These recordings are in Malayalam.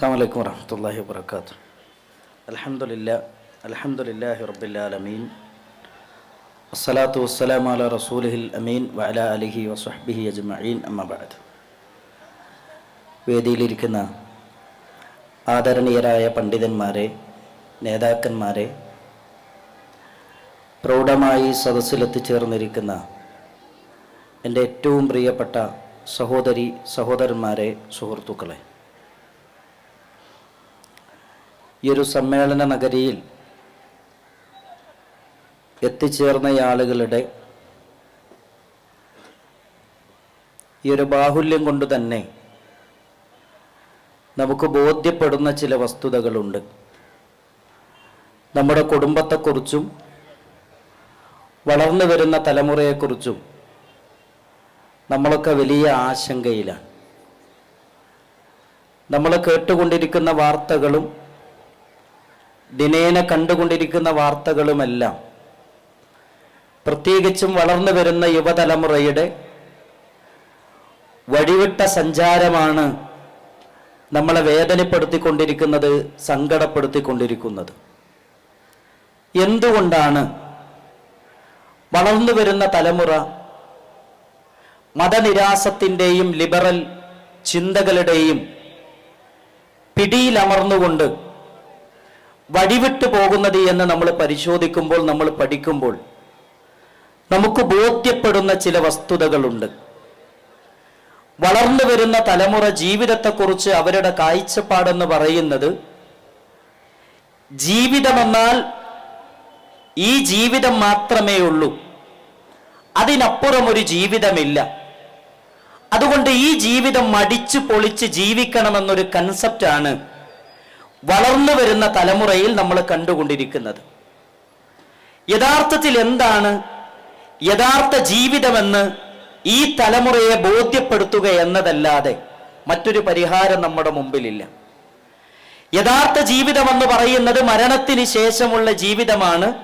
അസ്സാമലൈക്കും വലൈക്കും വറഹമത്തല്ലാഹി വാത്തു അലഹമുല്ല അലഹമുല്ലാഹി റബ്ബില്ലാലമീൻ അസ്സലാത്തു വസ്സലാം അല റസൂലിഹിൽ അമീൻ വഅല അലിഹി വസ്ഹബിഹി അജ്മഈൻ. അമ്മബാദ് വേദിയിലിരിക്കുന്ന ആദരണീയരായ പണ്ഡിതന്മാരെ നേതാക്കന്മാരെ പ്രൗഢമായി സദസ്സിലെത്തിച്ചേർന്നിരിക്കുന്ന എന്റെ ഏറ്റവും പ്രിയപ്പെട്ട സഹോദരി സഹോദരന്മാരെ സുഹൃത്തുക്കളെ ഈ ഒരു സമ്മേളന നഗരിയിൽ എത്തിച്ചേർന്ന ആളുകളുടെ ഈ ഒരു ബാഹുല്യം കൊണ്ട് തന്നെ നമുക്ക് ബോധ്യപ്പെടുന്ന ചില വസ്തുതകളുണ്ട്. നമ്മുടെ കുടുംബത്തെക്കുറിച്ചും വളർന്നു വരുന്ന തലമുറയെക്കുറിച്ചും നമ്മളൊക്കെ വലിയ ആശങ്കയിലാണ്. നമ്മൾ കേട്ടുകൊണ്ടിരിക്കുന്ന വാർത്തകളും ദിനേന കണ്ടുകൊണ്ടിരിക്കുന്ന വാർത്തകളുമെല്ലാം പ്രത്യേകിച്ചും വളർന്നു വരുന്ന യുവതലമുറയുടെ വഴിവിട്ട സഞ്ചാരമാണ് നമ്മളെ വേദനപ്പെടുത്തിക്കൊണ്ടിരിക്കുന്നത് സങ്കടപ്പെടുത്തിക്കൊണ്ടിരിക്കുന്നത്. എന്തുകൊണ്ടാണ് വളർന്നു വരുന്ന തലമുറ മതനിരാസത്തിന്റെയും ലിബറൽ ചിന്തകളുടെയും പിടിയിലമർന്നുകൊണ്ട് വടിവിട്ടു പോകുന്നത് എന്ന് നമ്മൾ പരിശോധിക്കുമ്പോൾ നമ്മൾ പഠിക്കുമ്പോൾ നമുക്ക് ബോധ്യപ്പെടുന്ന ചില വസ്തുതകളുണ്ട്. വളർന്നു വരുന്ന തലമുറ ജീവിതത്തെക്കുറിച്ച് അവരുടെ കാഴ്ചപ്പാടെന്ന് പറയുന്നത് ജീവിതമെന്നാൽ ഈ ജീവിതം മാത്രമേ ഉള്ളൂ. അതിനപ്പുറം ഒരു ജീവിതമില്ല. അതുകൊണ്ട് ഈ ജീവിതം മടിച്ചു പൊളിച്ച് ജീവിക്കണമെന്നൊരു കൺസെപ്റ്റാണ് വളർന്നു വരുന്ന തലമുറയിൽ നമ്മൾ കണ്ടുകൊണ്ടിരിക്കുന്നത്. യഥാർത്ഥത്തിൽ എന്താണ് യഥാർത്ഥ ജീവിതമെന്ന് ഈ തലമുറയെ ബോധ്യപ്പെടുത്തുക എന്നതല്ലാതെ മറ്റൊരു പരിഹാരം നമ്മുടെ മുമ്പിലില്ല. യഥാർത്ഥ ജീവിതമെന്ന് പറയുന്നത് മരണത്തിന് ശേഷമുള്ള ജീവിതമാണ്.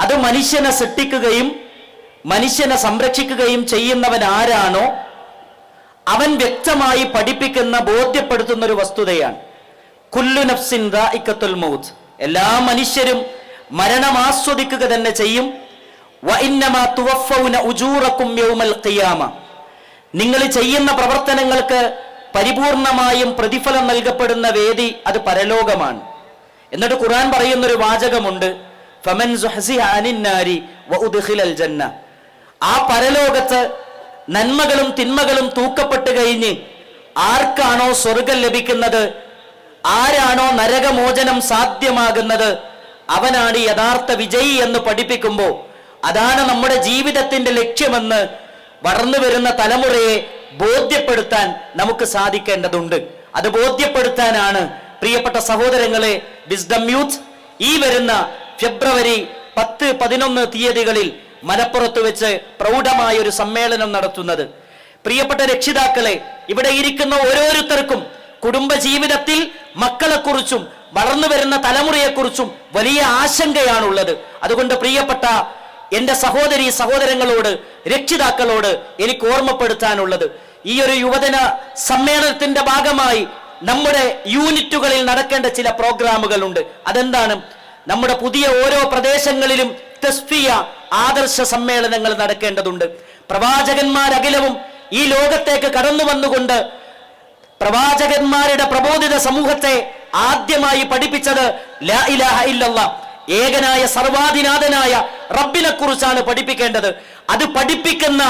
അത് മനുഷ്യനെ സൃഷ്ടിക്കുകയും മനുഷ്യനെ സംരക്ഷിക്കുകയും ചെയ്യുന്നവൻ ആരാണോ അവൻ വ്യക്തമായി പഠിപ്പിക്കുന്ന ബോധ്യപ്പെടുത്തുന്ന ഒരു വസ്തുതയാണ്. കുല്ലു നഫ്സിൻ റായിക്കത്തുൽ മൗത്ത്. എല്ലാ മനുഷ്യരും മരണം ആസ്വദിക്കുക തന്നെ ചെയ്യും. നിങ്ങൾ ചെയ്യുന്ന പ്രവർത്തനങ്ങൾക്ക് പരിപൂർണമായും പ്രതിഫലം നൽകപ്പെടുന്ന വേദി അത് പരലോകമാണ്. എന്നിട്ട് ഖുർആൻ പറയുന്നൊരു വാചകമുണ്ട്. ഫമൻ ജന്ന. ആ പരലോകത്ത് നന്മകളും തിന്മകളും തൂക്കപ്പെട്ട് കഴിഞ്ഞ് ആർക്കാണോ സ്വർഗം ലഭിക്കുന്നത് ആരാണോ നരകമോചനം സാധ്യമാകുന്നത് അവനാണ് യഥാർത്ഥ വിജയി എന്ന് പഠിപ്പിക്കുമ്പോൾ അതാണ് നമ്മുടെ ജീവിതത്തിന്റെ ലക്ഷ്യമെന്ന് വളർന്നു വരുന്ന തലമുറയെ ബോധ്യപ്പെടുത്താൻ നമുക്ക് സാധിക്കേണ്ടതുണ്ട്. അത് ബോധ്യപ്പെടുത്താനാണ് പ്രിയപ്പെട്ട സഹോദരങ്ങളെ വിസ്ഡം യൂത്ത് ഈ വരുന്ന ഫെബ്രുവരി പത്ത് പതിനൊന്ന് തീയതികളിൽ മലപ്പുറത്ത് വെച്ച് പ്രൗഢമായ ഒരു സമ്മേളനം നടത്തുന്നത്. പ്രിയപ്പെട്ട രക്ഷിതാക്കളെ ഇവിടെ ഇരിക്കുന്ന ഓരോരുത്തർക്കും കുടുംബജീവിതത്തിൽ മക്കളെക്കുറിച്ചും വളർന്നു വരുന്ന തലമുറയെക്കുറിച്ചും വലിയ ആശങ്കയാണുള്ളത്. അതുകൊണ്ട് പ്രിയപ്പെട്ട എന്റെ സഹോദരി സഹോദരങ്ങളോട് രക്ഷിതാക്കളോട് എനിക്ക് ഓർമ്മപ്പെടുത്താനുള്ളത്. ഈ ഒരു യുവജന സമ്മേളനത്തിന്റെ ഭാഗമായി നമ്മുടെ യൂണിറ്റുകളിൽ നടക്കേണ്ട ചില പ്രോഗ്രാമുകളുണ്ട്. അതെന്താണ്? നമ്മുടെ പുതിയ ഓരോ പ്രദേശങ്ങളിലും തസ്ഫിയ ആദർശ സമ്മേളനങ്ങൾ നടക്കേണ്ടതുണ്ട്. പ്രവാചകന്മാരകിലവും ഈ ലോകത്തേക്ക് കടന്നു വന്നുകൊണ്ട് പ്രവാചകന്മാരുടെ പ്രബോധിത സമൂഹത്തെ ആദ്യമായി പഠിപ്പിച്ചത് ഏകനായ സർവാധിനാഥനായ റബ്ബിനെ കുറിച്ചാണ് പഠിപ്പിക്കേണ്ടത്. അത് പഠിപ്പിക്കുന്ന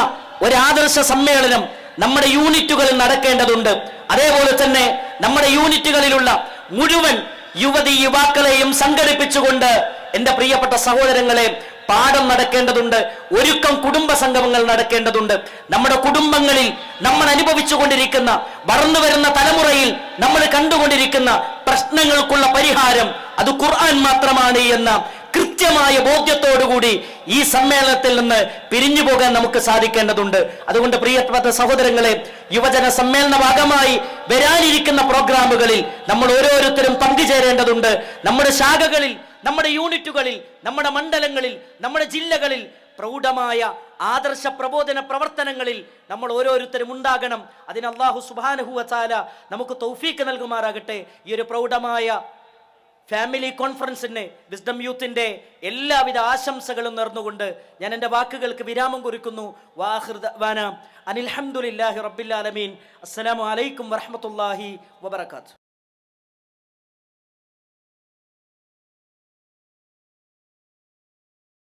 ഒരു ആദർശ സമ്മേളനം നമ്മുടെ യൂണിറ്റുകളിൽ നടക്കേണ്ടതുണ്ട്. അതേപോലെ തന്നെ നമ്മുടെ യൂണിറ്റുകളിലുള്ള മുഴുവൻ യുവതി യുവാക്കളെയും സംഘടിപ്പിച്ചുകൊണ്ട് എന്റെ പ്രിയപ്പെട്ട സഹോദരങ്ങളെ പാഠം നടക്കേണ്ടതുണ്ട് ഒരുക്കം കുടുംബ സംഗമങ്ങൾ നടക്കേണ്ടതുണ്ട്. നമ്മുടെ കുടുംബങ്ങളിൽ നമ്മൾ അനുഭവിച്ചുകൊണ്ടിരിക്കുന്ന വളർന്നു വരുന്ന തലമുറയിൽ നമ്മൾ കണ്ടുകൊണ്ടിരിക്കുന്ന പ്രശ്നങ്ങൾക്കുള്ള പരിഹാരം അത് ഖുർആൻ മാത്രമാണ് എന്ന കൃത്യമായ ബോധ്യത്തോടുകൂടി ഈ സമ്മേളനത്തിൽ നിന്ന് പിരിഞ്ഞു പോകാൻ നമുക്ക് സാധിക്കേണ്ടതുണ്ട്. അതുകൊണ്ട് പ്രിയപ്പെട്ട സഹോദരങ്ങളെ യുവജന സമ്മേളന ഭാഗമായി വരാനിരിക്കുന്ന പ്രോഗ്രാമുകളിൽ നമ്മൾ ഓരോരുത്തരും പങ്കുചേരേണ്ടതുണ്ട്. നമ്മുടെ ശാഖകളിൽ നമ്മുടെ യൂണിറ്റുകളിൽ നമ്മുടെ മണ്ഡലങ്ങളിൽ നമ്മുടെ ജില്ലകളിൽ പ്രൗഢമായ ആദർശ പ്രബോധന പ്രവർത്തനങ്ങളിൽ നമ്മൾ ഓരോരുത്തരും ഉണ്ടാകണം. അതിന് അള്ളാഹു സുബാനഹുവാല നമുക്ക് തൗഫീക്ക് നൽകുമാറാകട്ടെ. ഈ ഒരു പ്രൗഢമായ ഫാമിലി കോൺഫറൻസിന് വിസ്ഡം യൂത്തിന്റെ എല്ലാവിധ ആശംസകളും നേർന്നുകൊണ്ട് ഞാൻ എന്റെ വാക്കുകൾക്ക് വിരാമം കുറിക്കുന്നു. വാഹൃദാന അനിൽഹമുല്ലാഹി അസ്സലാമു അലൈക്കും വറഹമത്തല്ലാഹി വബർക്കാത്തു